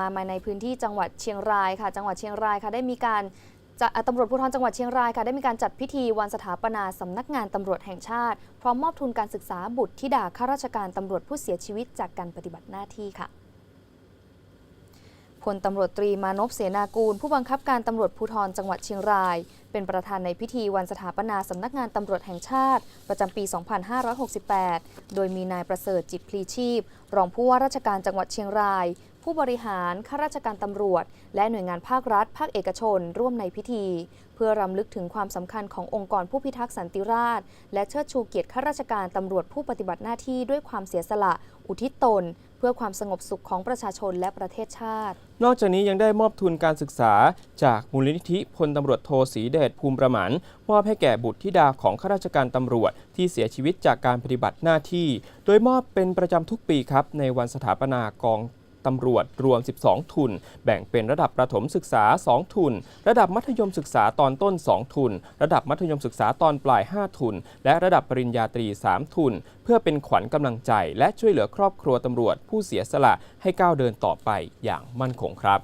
มามาในพื้นที่จังหวัดเชียงรายค่ะ จังหวัดเชียงรายค่ะได้มีการจะอะตำรวจภูธรจังหวัดเชียงรายค่ะได้มีการจัดพิธีวันสถาปนาสำนักงานตำรวจแห่งชาติ พร้อมมอบทุนการศึกษาบุตรธิดาข้าราชการตำรวจผู้เสียชีวิตจากการปฏิบัติหน้าที่ค่ะ พลตำรวจตรีมานพเสนากูล ผู้บังคับการตำรวจภูธรจังหวัดเชียงราย เป็นประธานในพิธีวันสถาปนาสำนักงานตำรวจแห่งชาติ ประจำปี 2568 โดยมีนายประเสริฐจิตพลีชีพ รองผู้ว่าราชการจังหวัดเชียงราย ผู้บริหารข้าราชการตำรวจ และหน่วยงานภาครัฐ ภาคเอกชน ร่วมในพิธี เพื่อรำลึกถึงความสำคัญขององค์กรผู้พิทักษ์สันติราษฎร์และเชิดชูเกียรติข้าราชการตำรวจผู้ปฏิบัติหน้าที่ด้วยความเสียสละ อุทิศตน พื่อความสงบสุขของประชาชนและประเทศชาติ นอกจากนี้ยังได้มอบทุนการศึกษา จากมูลนิธิพลตำรวจโทศรีเดชภูมิประหมันมอบให้แก่บุตรธิดาของข้าราชการตำรวจ ที่เสียชีวิตจากการปฏิบัติหน้าที่ โดยมอบเป็นประจำทุกปีครับในวันสถาปนากอง ตำรวจรวม 12 ทุน แบ่งเป็นระดับประถมศึกษา 2 ทุน ระดับมัธยมศึกษาตอนต้น 2 ทุน ระดับมัธยมศึกษาตอนปลาย 5 ทุน และระดับปริญญาตรี 3 ทุน เพื่อเป็นขวัญกำลังใจ และช่วยเหลือครอบครัวตำรวจผู้เสียสละให้ก้าวเดินต่อไปอย่างมั่นคงครับ